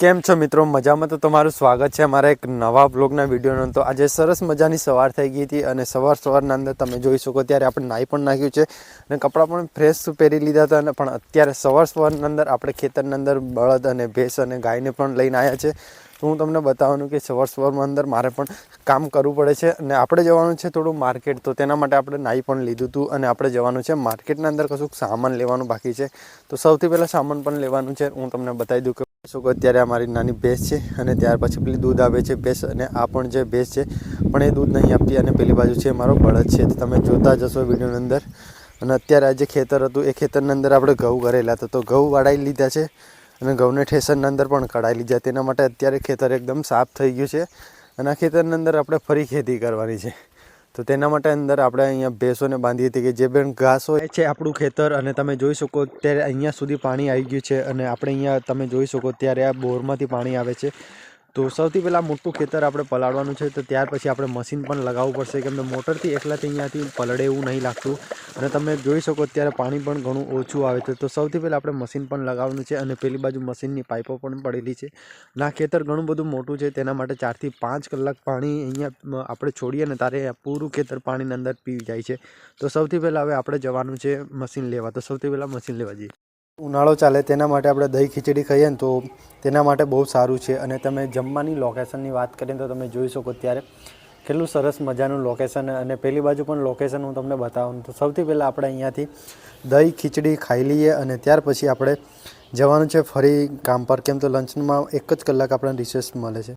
કેમ છો મિત્રો? મજામાં તો તમારું સ્વાગત છે અમારા એક નવા બ્લોગના વિડીયોનો. તો આજે સરસ મજાની સવાર થઈ ગઈ હતી અને સવાર સવારના અંદર તમે જોઈ શકો ત્યારે આપણે નાહી પણ નાખ્યું છે અને કપડાં પણ ફ્રેશ પહેરી લીધા હતા અને પણ અત્યારે સવાર સવારના અંદર આપણે ખેતરની અંદર બળદ અને ભેંસ અને ગાયને પણ લઈને આવ્યા છે. તો હું તમને બતાવવાનું કે સવાર સવારમાં અંદર મારે પણ કામ કરવું પડે છે અને આપણે જવાનું છે થોડું માર્કેટ તો તેના માટે આપણે નાહી પણ લીધું હતું અને આપણે જવાનું છે માર્કેટના અંદર કશુંક સામાન લેવાનું બાકી છે. તો સૌથી પહેલાં સામાન પણ લેવાનું છે. હું તમને બતાવી દઉં કે શું અત્યારે અમારી નાની ભેંસ છે અને ત્યાર પછી પેલી દૂધ આવે છે ભેંસ અને આ પણ જે ભેંસ છે, પણ એ દૂધ નહીં આપતી અને પેલી બાજુ છે મારો બળદ છે. તમે જોતા જશો વિડીયોની અંદર. અને અત્યારે આ જે ખેતર હતું, એ ખેતરની અંદર આપણે ઘઉં કરેલા હતા. તો ઘઉં વાળાઈ લીધા છે અને ઘઉંને ઠેસરની અંદર પણ કઢાઈ લીધા. તેના માટે અત્યારે ખેતર એકદમ સાફ થઈ ગયું છે અને આ ખેતરની અંદર આપણે ફરી ખેતી કરવાની છે. તો તેના માટે અંદર આપણે અહીંયા ભેંસોને બાંધી હતી કે જે બેન ઘાસ હોય છે આપણું ખેતર અને તમે જોઈ શકો ત્યારે અહીંયા સુધી પાણી આવી ગયું છે અને આપણે અહીંયા તમે જોઈ શકો ત્યારે આ બોરમાંથી પાણી આવે છે. તો સૌથી પહેલાં મોટું ખેતર આપણે પલાળવાનું છે તો ત્યાર પછી આપણે મશીન પણ લગાવવું પડશે કેમ કે મોટરથી એકલાથી અહીંયાથી પલળે એવું નહીં લાગતું. અને તમે જોઈ શકો અત્યારે પાણી પણ ઘણું ઓછું આવે છે. તો સૌથી પહેલાં આપણે મશીન પણ લગાવવાનું છે અને પેલી બાજુ મશીનની પાઇપો પણ પડેલી છે. ના ખેતર ઘણું બધું મોટું છે, તેના માટે ચારથી પાંચ કલાક પાણી અહીંયા આપણે છોડીએ ને તારે પૂરું ખેતર પાણીની અંદર પી જાય છે. તો સૌથી પહેલાં હવે આપણે જવાનું છે મશીન લેવા. તો સૌથી પહેલાં મશીન લેવા જઈએ. ઉનાળો ચાલે, તેના માટે આપણે દહીં ખીચડી ખાઈએ ને તો તેના માટે બહુ સારું છે. અને તમે જમવાની લોકેશનની વાત કરીએ તો તમે જોઈ શકો ત્યારે કેટલું સરસ મજાનું લોકેશન અને પેલી બાજુ પણ લોકેશન હું તમને બતાવું તો સૌથી પહેલાં આપણે અહીંયાથી દહીં ખીચડી ખાઈ લઈએ અને ત્યાર પછી આપણે જવાનું છે ફરી કામ પર. કેમ તો લંચમાં એક જ કલાક આપણને રિસેસ મળે છે.